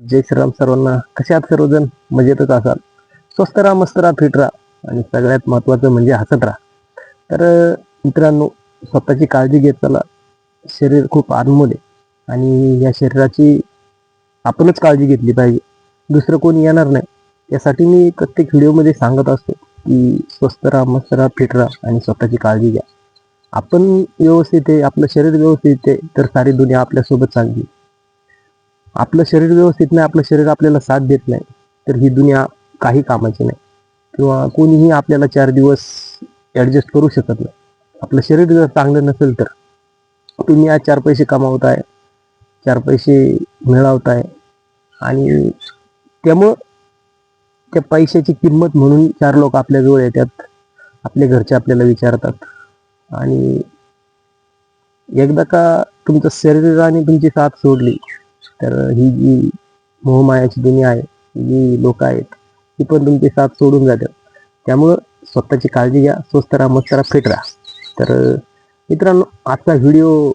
जय श्रीराम सर्वांना. कसे आहात सर्वजण? मजेतच असाल. स्वस्त राहा मस्त राहा फिट राहा. आणि सगळ्यात महत्त्वाचं म्हणजे हसत राहा. तर मित्रांनो स्वतःची काळजी घेत चला. शरीर खूप अनमोल आहे. आणि या शरीराची आपणच काळजी घेतली पाहिजे. दुसरं कोणी येणार नाही. यासाठी मी प्रत्येक व्हिडिओमध्ये सांगत असतो की स्वस्त राहा मस्त राहा फिट राहा आणि स्वतःची काळजी घ्या. आपण व्यवस्थित आहे आपलं शरीर व्यवस्थित आहे तर सारी दुनिया आपल्यासोबत चांगली आपलं शरीर व्यवस्थित नाही आपलं शरीर आपल्याला साथ देत नाही तर ही दुनिया काही कामाची नाही. किंवा कोणीही आपल्याला चार दिवस ॲडजस्ट करू शकत नाही. आपलं शरीर जर चांगलं नसेल तर. तुम्ही आज चार पैसे कमावताय चार पैसे मिळवताय आणि त्यामुळं त्या पैशाची किंमत म्हणून चार लोक आपल्याजवळ येतात आपले घरचे आपल्याला विचारतात. आणि एकदा का तुमचं शरीर आणि तुमची साथ सोडली तर ही जी मोहमायाची दुनिया आहे जी लोक आहेत ती पण तुमची साथ सोडून जातात. त्यामुळं स्वतःची काळजी घ्या स्वस्त राहा मस्त राहा फिट राहा. तर मित्रांनो आजचा व्हिडिओ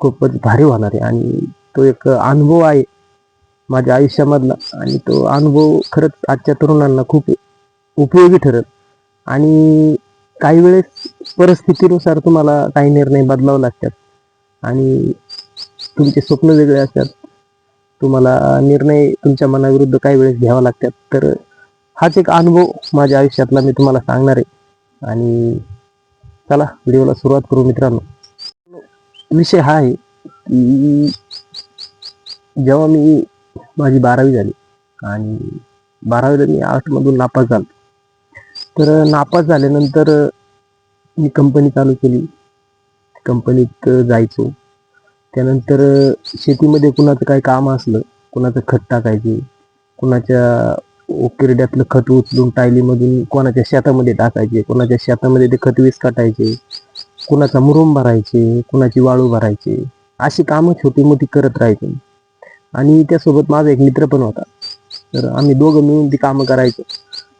खूपच भारी होणार आहे आणि तो एक अनुभव आहे माझ्या आयुष्यामधला आणि तो अनुभव खरंच आजच्या तरुणांना खूप उपयोगी ठरेल. आणि काही वेळेस परिस्थितीनुसार तुम्हाला काही निर्णय बदलावे लागतात आणि तुमचे स्वप्न वेगळे असतात. तुम्हाला निर्णय तुमच्या मनाविरुद्ध काही वेळेस घ्यावा लागतात. तर हाच एक अनुभव माझ्या आयुष्यातला मी तुम्हाला सांगणार आहे. आणि चला व्हिडिओला सुरुवात करू मित्रांनो. विषय हा आहे की जेव्हा मी माझी बारावी झाली आणि बारावीला मी आर्टमधून नापास झालो. तर नापास झाल्यानंतर मी कंपनी चालू केली. कंपनीत जायचो. त्यानंतर शेतीमध्ये कुणाचं काही काम असलं कुणाचं खत टाकायचे कुणाच्या किरड्यातलं खत उचलून टायलीमधून कोणाच्या शेतामध्ये टाकायचे कोणाच्या शेतामध्ये ते खत वीस काटायचे कुणाचा मुरुम भरायचे कुणाची वाळू भरायचे अशी कामं छोटी मोठी करत राहायचे. आणि त्यासोबत माझा एक मित्र पण होता. तर आम्ही दोघं मिळून ती कामं करायचो.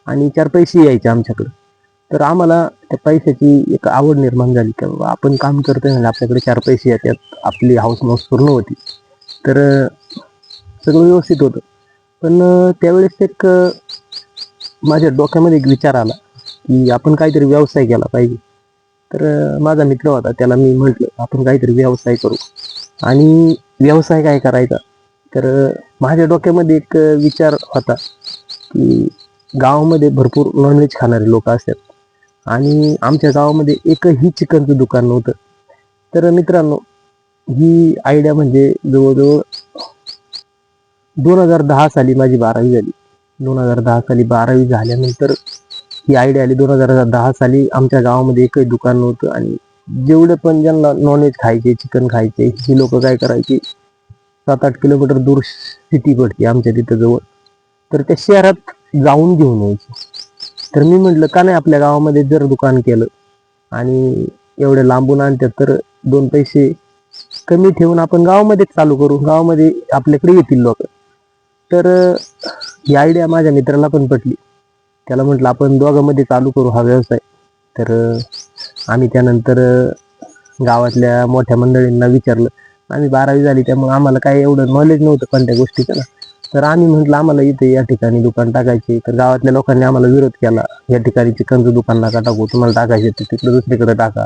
आणि चार पैसे यायचे आमच्याकडं. तर आम्हाला त्या पैशाची एक आवड निर्माण झाली की बाबा आपण काम करतोय म्हणजे आपल्याकडे चार पैसे येतात आपली हाऊस माऊस पूर्ण होती. तर सगळं व्यवस्थित होतं. पण त्यावेळेस एक माझ्या डोक्यामध्ये एक विचार आला की आपण काहीतरी व्यवसाय केला पाहिजे. तर माझा मित्र होता त्याला मी म्हटलं आपण काहीतरी व्यवसाय करू. आणि व्यवसाय काय करायचा? तर माझ्या डोक्यामध्ये एक विचार होता की गावामध्ये भरपूर नॉनव्हेज खाणारे लोक असतात. आणि आमच्या गावामध्ये एकही चिकनचं दुकान नव्हतं. तर मित्रांनो ही आयडिया म्हणजे जवळजवळ दोन हजार दहा साली माझी बारावी झाली. दोन हजार दहा साली बारावी झाल्यानंतर ही आयडिया आली. दोन हजार दहा साली आमच्या गावामध्ये एकही दुकान नव्हतं आणि जेवढे पण ज्यांना नॉनव्हेज खायचे चिकन खायचे ही लोक काय करायची सात आठ किलोमीटर दूर सिटी पडते आमच्या तिथं जवळ. तर त्या शहरात जाऊन घेऊन यायचे. तर मी म्हटलं का नाही आपल्या गावामध्ये जर दुकान केलं आणि एवढे लांबून आणतात तर दोन पैसे कमी ठेवून आपण गावामध्येच चालू करू गावामध्ये आपल्याकडे येतील लोक. तर ही आयडिया माझ्या मित्राला पण पटली. त्याला म्हटलं आपण दोघांमध्ये चालू करू हा व्यवसाय. तर आम्ही त्यानंतर गावातल्या मोठ्या मंडळींना विचारलं. आम्ही बारावी झाली त्यामुळे आम्हाला काही एवढं नॉलेज नव्हतं कोणत्या गोष्टीचं ना. तर आम्ही म्हटलं आम्हाला इथे या ठिकाणी दुकान टाकायचे तर गावातल्या लोकांनी आम्हाला विरोध केला या ठिकाणी चिकनचं दुकान नका टाकू तुम्हाला टाकायचे तर तिकडे दुसरीकडे टाका.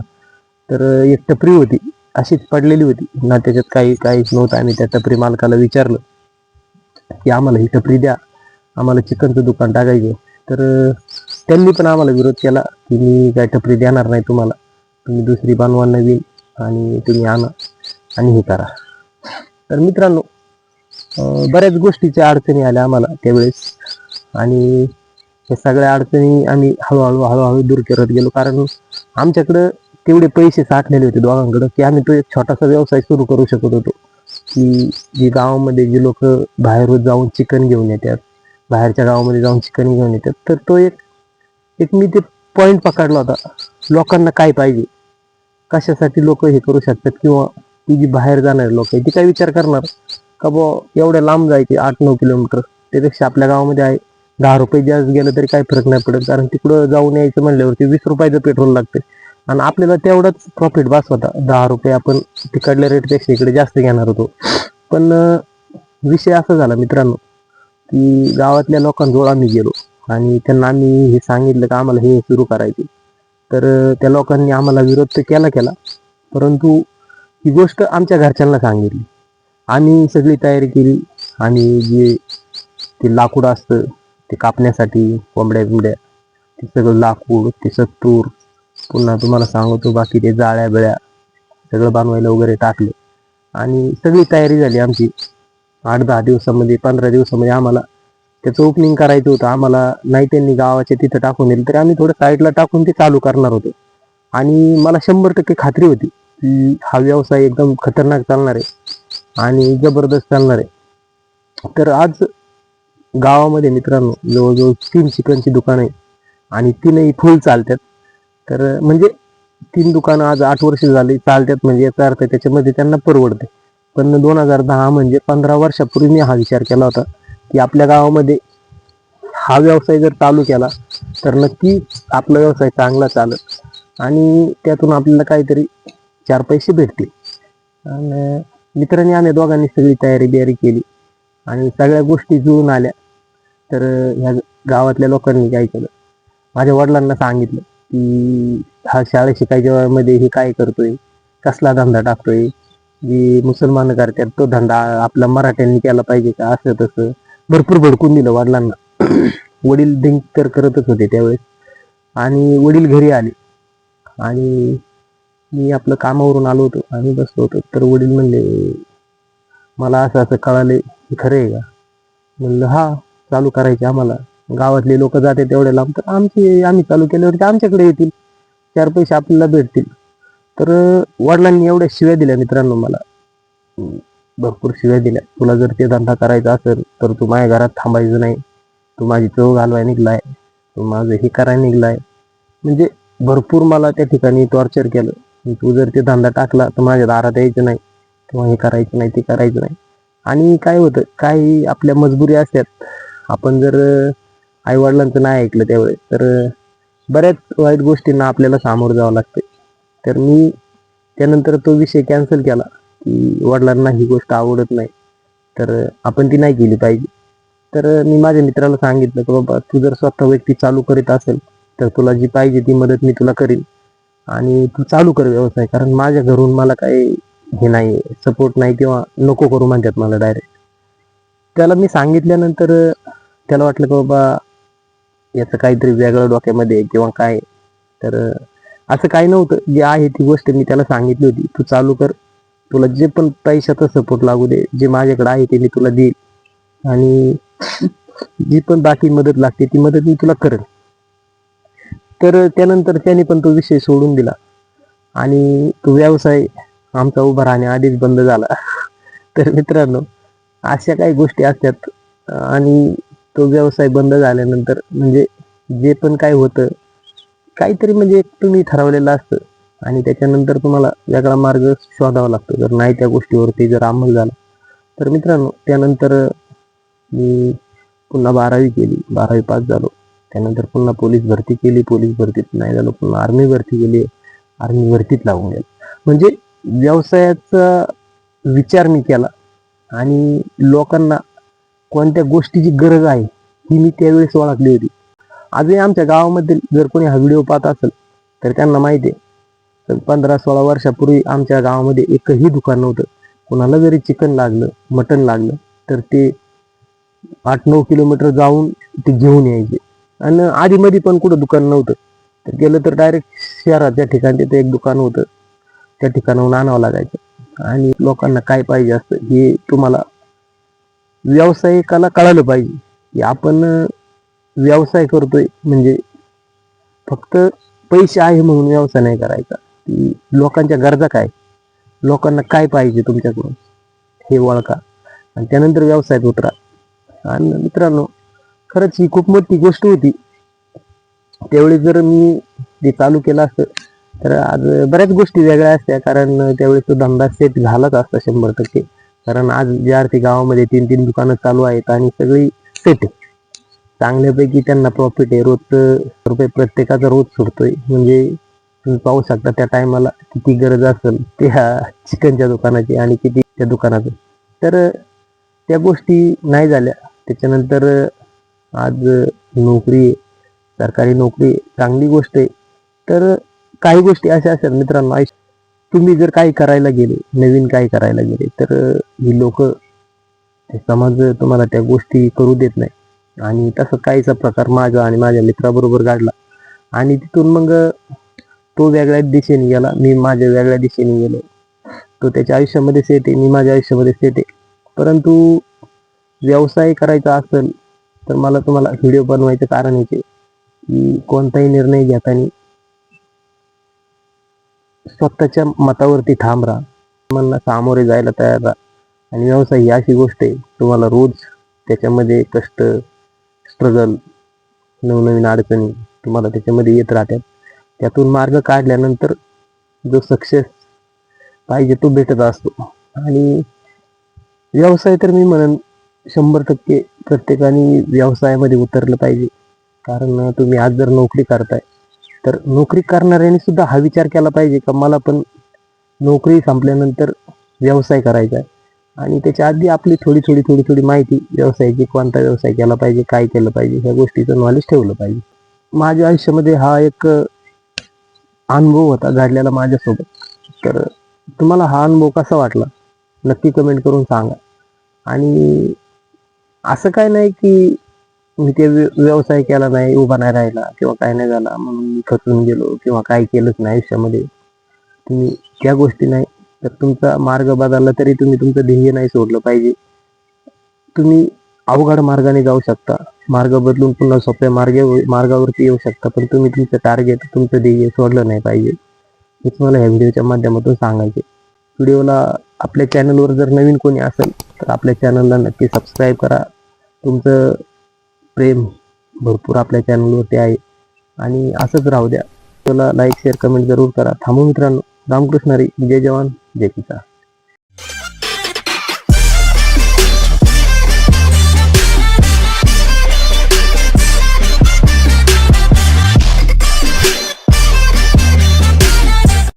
तर एक टपरी होती अशीच पडलेली होती. ना त्याच्यात काही काहीच नव्हतं. आम्ही त्या टपरी मालकाला विचारलं की आम्हाला ही टपरी द्या आम्हाला चिकनचं दुकान टाकायचे तर त्यांनी पण आम्हाला विरोध केला की मी काय टपरी देणार नाही तुम्हाला. तुम्ही दुसरी बांधवा नवीन आणि तुम्ही आणा आणि हे करा. तर मित्रांनो बऱ्याच गोष्टीच्या अडचणी आल्या आम्हाला त्यावेळेस. आणि हे सगळ्या अडचणी आम्ही हळूहळू हळूहळू दूर करत गेलो. कारण आमच्याकडं तेवढे पैसे साठलेले होते दोघांकडं की आम्ही तो एक छोटासा व्यवसाय सुरू करू शकत होतो. की जी गावामध्ये जी लोक बाहेर जाऊन चिकन घेऊन येतात बाहेरच्या गावामध्ये जाऊन चिकन घेऊन येतात तर तो एक एक मी ते पॉईंट पकडला होता. लोकांना काय पाहिजे? कशासाठी लोक हे करू शकतात? किंवा ती जी बाहेर जाणारे लोक आहे ती काय विचार करणार? का बुवा एवढ्या लांब जायचे आठ नऊ किलोमीटर. त्यापेक्षा आपल्या गावामध्ये आहे दहा रुपये जास्त गेलं तरी काही फरक नाही पडत. कारण तिकडं जाऊन यायचं म्हणल्यावरती वीस रुपयाचं पेट्रोल लागते. आणि आपल्याला तेवढाच प्रॉफिट बास होता. दहा रुपये आपण तिकडल्या रेटपेक्षा इकडे जास्त घेणार होतो. पण विषय असा झाला मित्रांनो की गावातल्या लोकांजवळ आम्ही गेलो. आणि त्यांना आम्ही हे सांगितलं की आम्हाला हे सुरू करायचे. तर त्या लोकांनी आम्हाला विरोध तर केला केला. परंतु ही गोष्ट आमच्या घरच्यांना सांगितली. आम्ही सगळी तयारी केली. आणि जे ते लाकूड असतं ते कापण्यासाठी कोंबड्या बिंबड्या ते सगळं लाकूड ते सत्तूर पुन्हा तुम्हाला सांगतो बाकी ते जाळ्या बिळ्या सगळं बनवायला वगैरे टाकलं. आणि सगळी तयारी झाली आमची. आठ दहा दिवसामध्ये पंधरा दिवसामध्ये आम्हाला त्याचं ओपनिंग करायचं होतं. आम्हाला नाही त्यांनी गावाच्या तिथं टाकून दिलं तरी आम्ही थोडं साईडला टाकून ते चालू करणार होतो. आणि मला शंभर टक्के खात्री होती की हा व्यवसाय एकदम खतरनाक चालणार आहे. आणि जबरदस्त चालणार आहे. तर आज गावामध्ये मित्रांनो जवळजवळ तीन चिकनची दुकानं आहे आणि तीनही फुल चालतात तर म्हणजे तीन दुकानं आज आठ वर्ष झाली चालतात म्हणजे याचा अर्थ त्याच्यामध्ये त्यांना परवडते. पण दोन हजार दहा म्हणजे पंधरा वर्षापूर्वी मी हा विचार केला होता की आपल्या गावामध्ये हा व्यवसाय जर चालू केला तर नक्की आपला व्यवसाय चांगला चालत आणि त्यातून आपल्याला काहीतरी चार पैसे भेटतील. आणि मित्रांनी आम्ही दोघांनी सगळी तयारी बियारी केली. आणि सगळ्या गोष्टी जुळून आल्या. तर ह्या गावातल्या लोकांनी काय केलं? माझ्या वडिलांना सांगितलं की हा शाळा शिकायच्या वयामध्ये हे काय करतोय? कसला धंदा टाकतोय? जी मुसलमान करतात तो धंदा आपला मराठ्यांनी केला पाहिजे का? असं तसं. भरपूर भडकून दिलं वडिलांना. वडील डिंक तर करतच होते त्यावेळेस. आणि वडील घरी आले. आणि मी आपलं कामावरून आलो होतो आम्ही बसलो होतो. तर वडील म्हणले मला असं असं कळाले हे खरं आहे का? म्हणलं हा चालू करायचे आम्हाला. गावातले लोक जाते तेवढे लांब तर आमचे आम्ही चालू केल्यावरती आमच्याकडे येतील. चार पैसे आपल्याला भेटतील. तर वडिलांनी एवढ्या शिव्या दिल्या मित्रांनो मला. भरपूर शिव्या दिल्या. तुला जर ते धंदा करायचा असेल तर तू माझ्या घरात थांबायचं नाही. तू माझी चव घालवाय निघलाय. तू माझं हे करायला निघलाय. म्हणजे भरपूर मला त्या ठिकाणी टॉर्चर केलं. तू जर ते धंदा टाकला तर माझ्या दारात यायचं नाही. किंवा हे करायचं नाही ते करायचं नाही. आणि काय होतं काही आपल्या मजबुरी असतात. आपण जर आई वडिलांचं नाही ऐकलं त्यावेळेस तर बऱ्याच वाईट गोष्टींना आपल्याला सामोरं जावं लागतं. तर मी त्यानंतर तो विषय कॅन्सल केला की वडिलांना ही गोष्ट आवडत नाही. तर आपण ती नाही केली पाहिजे. तर मी माझ्या मित्राला सांगितलं की बाबा तू जर स्वतः व्यक्ती चालू करीत असेल तर तुला जी पाहिजे ती मदत मी तुला करीन. आणि तू चालू कर व्यवसाय कारण माझ्या घरून मला काही हे नाही सपोर्ट नाही किंवा नको करू म्हणतात मला डायरेक्ट त्याला मी सांगितल्यानंतर त्याला वाटलं की बाबा याचं काहीतरी वेगळं डोक्यामध्ये किंवा काय तर असं काही नव्हतं. जे आहे ती गोष्ट मी त्याला सांगितली होती. तू चालू कर. तुला जे पण पैशाचा सपोर्ट लागू दे जे माझ्याकडे आहे ते मी तुला देईल. आणि जी पण बाकी मदत लागते ती मदत मी तुला करेन. तर त्यानंतर त्याने पण तो विषय सोडून दिला. आणि तो व्यवसाय आमचा उभा राहणे आधीच बंद झाला. तर मित्रांनो अशा काही गोष्टी असतात. आणि तो व्यवसाय बंद झाल्यानंतर म्हणजे जे पण काय होतं काहीतरी म्हणजे तुम्ही ठरवलेलं असतं. आणि त्याच्यानंतर तुम्हाला वेगळा मार्ग शोधावा लागतो. जर नाही त्या गोष्टीवरती जर अंमल झाला. तर मित्रांनो त्यानंतर मी पुन्हा बारावी केली. बारावी पास झालो. त्यानंतर पुन्हा पोलीस भरती केली पोलीस भरतीत नाही झालं पुन्हा आर्मी भरती केली आर्मी भरतीत लागून गेलं. म्हणजे व्यवसायाचा विचार मी केला आणि लोकांना कोणत्या गोष्टीची गरज आहे ही मी त्यावेळेस ओळखली होती. आजही आमच्या गावामध्ये जर कोणी हा व्हिडिओ पाहत असेल तर त्यांना माहिती आहे. तर पंधरा सोळा वर्षापूर्वी आमच्या गावामध्ये एकही दुकान नव्हतं. कोणाला जरी चिकन लागलं मटण लागलं तर ते आठ नऊ किलोमीटर जाऊन ते घेऊन यायचे. आणि आधी मध्ये पण कुठं दुकान नव्हतं. तर गेलं तर डायरेक्ट शहराच्या ठिकाणी तिथे एक दुकान होतं. त्या ठिकाणाहून आणावं लागायचं. आणि लोकांना काय पाहिजे असतं हे तुम्हाला व्यावसायिकाला कळालं पाहिजे. की आपण व्यवसाय करतोय म्हणजे फक्त पैसे आहे म्हणून व्यवसाय नाही करायचा. की लोकांच्या गरजा काय? लोकांना काय पाहिजे तुमच्याकडून? हे ओळखा. आणि त्यानंतर व्यवसायात उतरा. आणि मित्रांनो खरंच ही खूप मोठी गोष्ट होती. त्यावेळी जर मी ते चालू केलं असतं तर आज बऱ्याच गोष्टी वेगळ्या असत्या. कारण त्यावेळी तो धंदा सेट झालाच असता शंभर टक्के. कारण आज ज्या अर्थी गावामध्ये तीन तीन दुकानं चालू आहेत आणि सगळी सेट आहे. चांगल्यापैकी त्यांना प्रॉफिट आहे. रोज रुपये प्रत्येकाचा रोज सुटतोय. म्हणजे तुम्ही पाहू शकता त्या टायमाला किती गरज असेल त्या चिकनच्या दुकानाची आणि किती त्या दुकानाचं. तर त्या गोष्टी नाही झाल्या. त्याच्यानंतर आज नोकरी सरकारी नोकरी चांगली गोष्ट आहे. तर काही गोष्टी अशा असतात मित्रांनो आयुष्य- तुम्ही जर काही करायला गेले नवीन काही करायला गेले तर ही लोक समाज तुम्हाला त्या गोष्टी करू देत नाही. आणि तसं काहीचा प्रकार माझा आणि माझ्या मित्राबरोबर घडला. आणि तिथून मग तो वेगळ्या दिशेने गेला मी माझ्या वेगळ्या दिशेने गेलो. तो त्याच्या आयुष्यामध्ये सेट आहे मी माझ्या आयुष्यामध्ये सेट आहे. परंतु व्यवसाय करायचा असेल तर मला तुम्हाला व्हिडिओ बनवायचं कारण याचे की कोणताही निर्णय घेताना स्वतःच्या मतावरती ठाम राहा. मला सामोरे जायला तयार राहा. आणि व्यवसाय ही अशी गोष्ट आहे तुम्हाला रोज त्याच्यामध्ये कष्ट स्ट्रगल नवनवीन अडचणी तुम्हाला त्याच्यामध्ये येत राहतात. त्यातून मार्ग काढल्यानंतर जो सक्सेस पाहिजे तो भेटत असतो. आणि व्यवसाय तर मी म्हणन शंभर टक्के प्रत्येकाने व्यवसायामध्ये उतरलं पाहिजे. कारण तुम्ही आज जर नोकरी करताय तर नोकरी करणाऱ्याने सुद्धा हा विचार केला पाहिजे का मला पण नोकरी संपल्यानंतर व्यवसाय करायचा आहे. आणि त्याच्या आधी आपली थोडी थोडी थोडी थोडी माहिती व्यवसायाची कोणता व्यवसाय केला पाहिजे काय केलं पाहिजे ह्या गोष्टीचं नॉलेज ठेवलं पाहिजे. माझ्या आयुष्यामध्ये हा एक अनुभव होता घडलेला माझ्यासोबत. तर तुम्हाला हा अनुभव कसा वाटला? नक्की कमेंट करून सांगा. आणि असं काय नाही की मी ते व्यवसाय केला नाही उभा नाही राहिला किंवा काय नाही झाला म्हणून मी खचून गेलो किंवा काय केलंच नाही आयुष्यामध्ये. तुम्ही त्या गोष्टी नाही तर तुमचा मार्ग बदलला तरी तुम्ही तुमचं ध्येय नाही सोडलं पाहिजे. तुम्ही अवघड मार्गाने जाऊ शकता. मार्ग बदलून पुन्हा सोप्या मार्गे मार्गावरती येऊ शकता पण तुम्ही तुमचं टार्गेट तुमचं ध्येय सोडलं नाही पाहिजे. हेच मला ह्या व्हिडिओच्या माध्यमातून सांगायचे व्हिडिओला आपल्या चॅनलवर जर नवीन कोणी असेल तर आपल्या चॅनलला नक्की सबस्क्राईब करा. तुमचं प्रेम भरपूर आपल्या चॅनलवरती आहे. आणि असंच राहू द्या. तुला लाईक शेअर कमेंट जरूर करा. थांबू मित्रांनो. रामकृष्ण हरी. जय जवान. जय किसान.